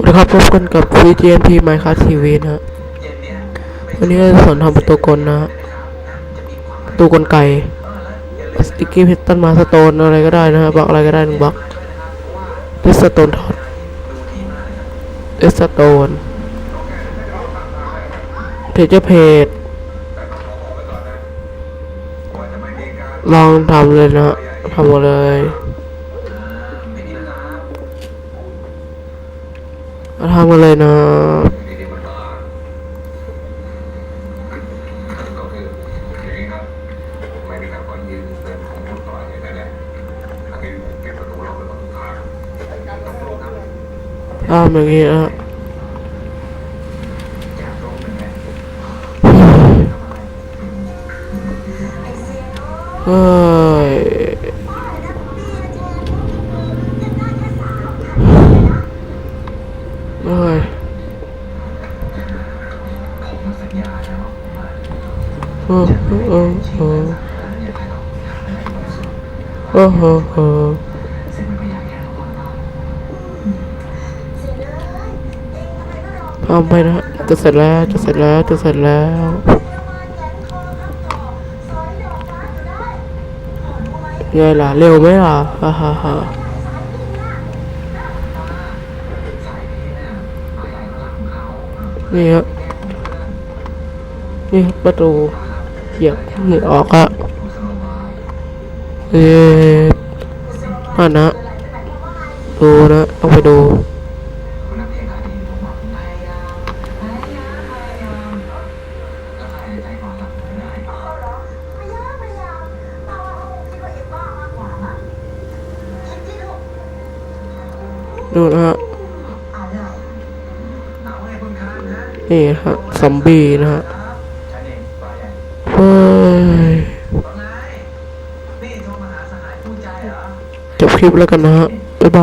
วัสดีครับพบกันกับ VGMP Minecraft TV นะฮะวันนี้เราจะสอนทำประตูกลนะฮะประตูกลไก่สติกกี้พิสตันมาสโตนอะไรก็ได้นะฮะบล็อกอะไรก็ได้หนึ่งบล็อกเลสโตนทอตเลสโตนเทเจอร์เพจลองทำเลยนะฮะทำหมดเลย มาทำกันเลยนะก็คือย่างนี้ครับไรก่อนยืนเดินของคนต่อยนั่นแหละถ้าเป็นเก็บประตูล็อกไว้ก่อนทุกครั้งต้องลงครับ ทำอย่างนี้นะฮะ จากตรงหนึ่งแหละ เฮ้ยเฮ้ย ผมสัญญานะว่าผมอะโอ้โหโอ้โหอย่าให้เราทำไรที่มันสุดโอ้โหโอ้โหซึ่งมันไม่อาไปนะจะเสร็จแล้วจะเสร็จแล้วจะเสร็จแล้วไงล่ะเร็วไหมล่ะฮ่าฮ่าฮ่านี้เนี่ นี่ครับประตูเหยียบนี่ออกอะเอ๊ะอ่านะ ดูนะต้องไปดูดูนะฮะ นี่ฮะซอมบี้นะฮะ จบคลิปแล้วกันนะฮะ บ๊ายบาย